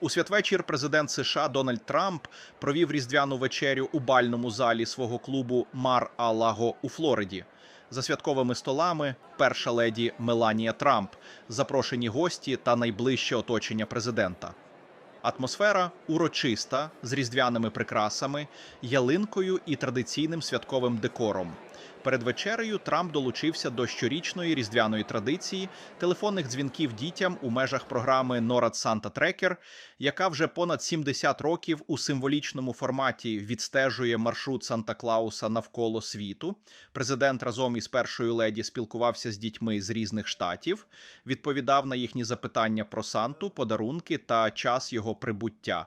У святвечір президент США Дональд Трамп провів різдвяну вечерю у бальному залі свого клубу Мар а Лаго у Флориді. За святковими столами перша леді Меланія Трамп, запрошені гості та найближче оточення президента. Атмосфера урочиста з різдвяними прикрасами, ялинкою і традиційним святковим декором. Перед вечерею Трамп долучився до щорічної різдвяної традиції телефонних дзвінків дітям у межах програми NORAD Santa Tracker, яка вже понад 70 років у символічному форматі відстежує маршрут Санта Клауса навколо світу. Президент разом із першою леді спілкувався з дітьми з різних штатів, відповідав на їхні запитання про Санту, подарунки та час його прибуття.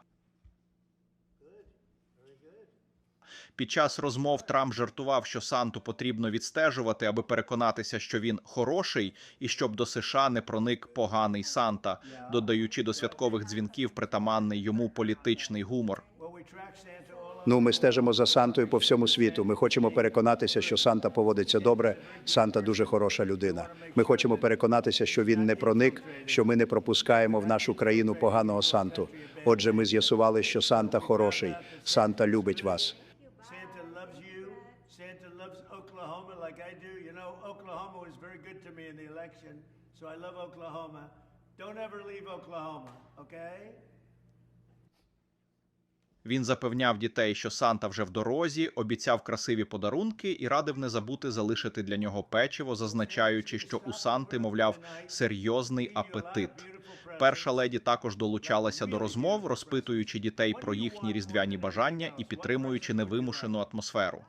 Під час розмов Трамп жартував, що Санту потрібно відстежувати, аби переконатися, що він хороший, і щоб до США не проник поганий Санта, додаючи до святкових дзвінків притаманний йому політичний гумор. Ну, ми стежимо за Сантою по всьому світу. Ми хочемо переконатися, що Санта поводиться добре. Санта дуже хороша людина. Ми хочемо переконатися, що він не проник, що ми не пропускаємо в нашу країну поганого Санту. Отже, ми з'ясували, що Санта хороший. Санта любить вас. Loves loves Oklahoma like I do. You know, Oklahoma was very good to me in the election, so I love Oklahoma. Don't ever leave Oklahoma, okay? Він запевняв дітей, що Санта вже в дорозі, обіцяв красиві подарунки і радив не забути залишити для нього печиво, зазначаючи, що у Санти, мовляв, серйозний апетит. Перша леді також долучалася до розмов, розпитуючи дітей про їхні різдвяні бажання і підтримуючи невимушену атмосферу.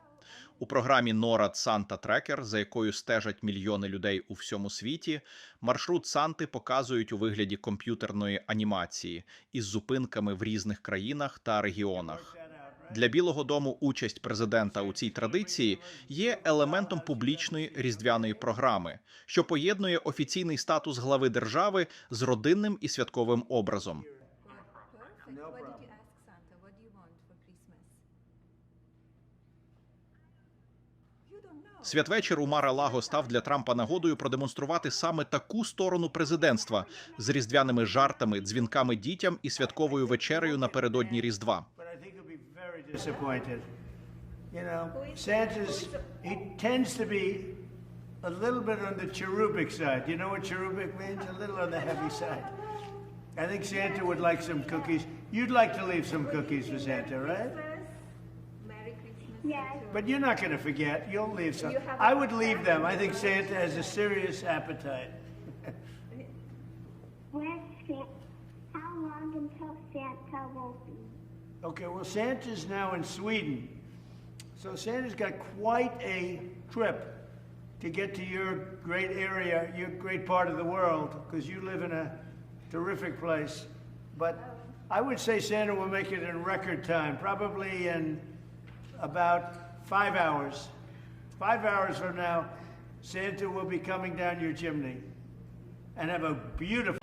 У програмі NORAD Santa Tracker, за якою стежать мільйони людей у всьому світі, маршрут Санти показують у вигляді комп'ютерної анімації із зупинками в різних країнах та регіонах. Для Білого Дому участь президента у цій традиції є елементом публічної різдвяної програми, що поєднує офіційний статус глави держави з родинним і святковим образом. Perfect. what did you ask Santa? What do you want for Christmas? You don't know. Святвечір у Мара Лаго став для Трампа нагодою продемонструвати саме таку сторону президентства з різдвяними жартами, дзвінками дітям і святковою вечерею напередодні Різдва. A little bit on the cherubic side. You know what cherubic means? A little on the heavy side. I think Santa would. You'd like to leave some cookies for Santa, right? Merry Yes. But you're not going to forget. You'll leave some. You have I a- would leave them. I think Santa has a serious appetite. Where's Santa? How long until Santa will be? Okay, well, Santa's now in Sweden. So Santa's got quite a trip to get to your great area, your great part of the world, because you live in a terrific place. But I would say Santa will make it in record time, probably in about five hours. Five hours from now, Santa will be coming down your chimney and have a beautiful.